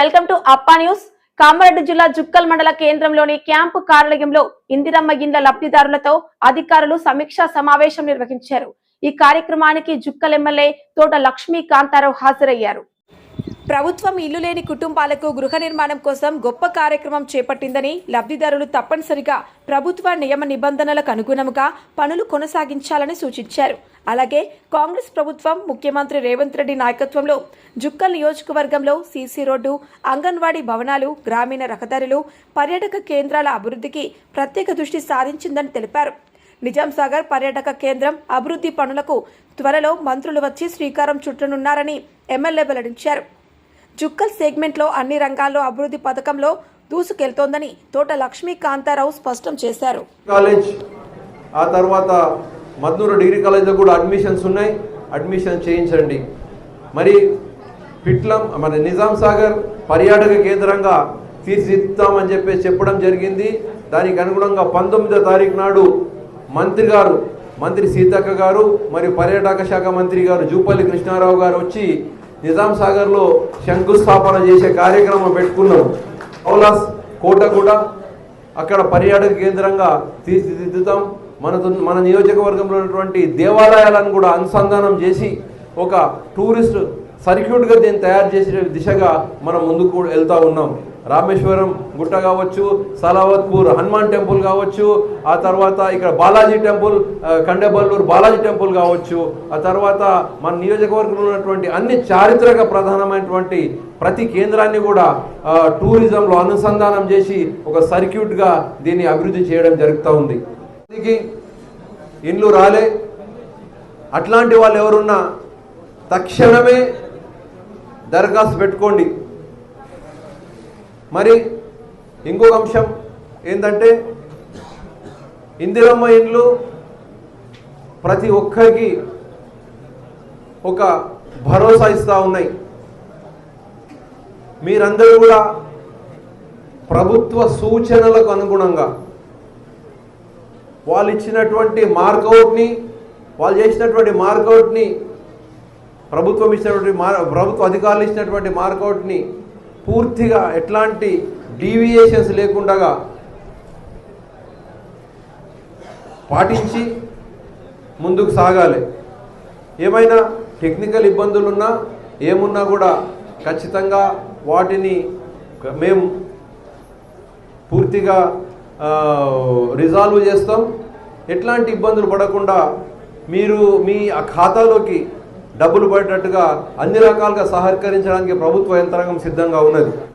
Welcome to Appa news. Kamareddy జిల్లా జుక్కల్ మండల కేంద్రంలోని క్యాంపు కార్యాలయంలో ఇందిరమ్మ ఇండ్ల లబ్ధిదారులతో అధికారులు సమీక్షా సమావేశం నిర్వహించారు. ఈ కార్యక్రమానికి జుక్కల్ ఎమ్మెల్యే తోట లక్ష్మీ కాంతారావు హాజరయ్యారు. ప్రభుత్వం ఇల్లు లేని కుటుంబాలకు గృహ నిర్మాణం కోసం గొప్ప కార్యక్రమం చేపట్టిందని లబ్ధిదారులు తప్పనిసరిగా ప్రభుత్వ నియమ నిబంధనలకు అనుగుణంగా పనులు కొనసాగించాలని సూచించారు. అలాగే కాంగ్రెస్ ప్రభుత్వం ముఖ్యమంత్రి రేవంత్ రెడ్డి నాయకత్వంలో జుక్కల్ నియోజకవర్గంలో సీసీ రోడ్డు అంగన్వాడీ భవనాలు గ్రామీణ రహదారులు పర్యాటక కేంద్రాల అభివృద్ధికి ప్రత్యేక దృష్టి సారించిందని తెలిపారు. నిజాం సాగర్ పర్యాటక కేంద్రం అభివృద్ధి పనులకు త్వరలో మంత్రులు వచ్చి శ్రీకారం చుట్టనున్నారని ఎమ్మెల్యే వెల్లడించారు. జుక్కల్ సెగ్మెంట్లో అన్ని రంగాల్లో అభివృద్ధి పథకంలో దూసుకెళ్తోందని తోట లక్ష్మీ కాంతారావు స్పష్టం చేశారు. కాలేజ్ ఆ తర్వాత మద్నూరు డిగ్రీ కాలేజ్లో కూడా అడ్మిషన్స్ ఉన్నాయి. అడ్మిషన్ చేయించండి. మరి పిట్లం మన నిజాం సాగర్ పర్యాటక కేంద్రంగా తీర్చిదిద్దామని చెప్పేసి చెప్పడం జరిగింది. దానికి అనుగుణంగా పంతొమ్మిదో తారీఖు నాడు మంత్రి గారు మంత్రి సీతక్క గారు మరియు పర్యాటక శాఖ మంత్రి గారు జూపల్లి కృష్ణారావు గారు వచ్చి నిజాం సాగర్లో శంకుస్థాపన చేసే కార్యక్రమం పెట్టుకున్నాం కౌలాస్ కోట కూడా? అక్కడ పర్యాటక కేంద్రంగా తీర్చిదిద్దుతాం. మన మన నియోజకవర్గంలో ఉన్నటువంటి దేవాలయాలను కూడా అనుసంధానం చేసి ఒక టూరిస్ట్ సర్క్యూట్గా దీన్ని తయారు చేసే దిశగా మనం ముందుకు కూడా వెళ్తూ ఉన్నాం. రామేశ్వరం గుట్ట కావచ్చు సలావత్పూర్ హనుమాన్ టెంపుల్ కావచ్చు ఆ తర్వాత ఇక్కడ బాలాజీ టెంపుల్ కండెబల్లూరు కండేబల్లూరు బాలాజీ టెంపుల్ కావచ్చు ఆ తర్వాత మన నియోజకవర్గంలో ఉన్నటువంటి అన్ని చారిత్రక ప్రధానమైనటువంటి ప్రతి కేంద్రాన్ని కూడా టూరిజంలో అనుసంధానం చేసి ఒక సర్క్యూట్గా దీన్ని అభివృద్ధి చేయడం జరుగుతూ ఉంది. మందికి ఇండ్లు రాలే. అట్లాంటి వాళ్ళు ఎవరున్నా తక్షణమే దరఖాస్తు పెట్టుకోండి. మరి ఇంకొక అంశం ఏంటంటే ఇందిరమ్మ ఇండ్లు ప్రతి ఒక్కరికి ఒక భరోసా ఇస్తూ ఉన్నాయి. మీరందరూ కూడా ప్రభుత్వ సూచనలకు అనుగుణంగా వాళ్ళు ఇచ్చినటువంటి మార్కౌట్ని వాళ్ళు చేసినటువంటి మార్కౌట్ని ప్రభుత్వం ఇచ్చినటువంటి మార్ ప్రభుత్వ అధికారులు ఇచ్చినటువంటి మార్కౌట్ని పూర్తిగా ఎట్లాంటి డీవియేషన్స్ లేకుండా పాటించి ముందుకు సాగాలి. ఏమైనా టెక్నికల్ ఇబ్బందులున్నా ఏమున్నా కూడా ఖచ్చితంగా వాటిని మేము పూర్తిగా రిజాల్వ్ చేస్తాం. ఎట్లాంటి ఇబ్బందులు పడకుండా మీరు మీ ఆ ఖాతాలోకి డబ్బులు పడేటట్టుగా అన్ని రకాలుగా సహకరించడానికి ప్రభుత్వ యంత్రాంగం సిద్ధంగా ఉన్నది.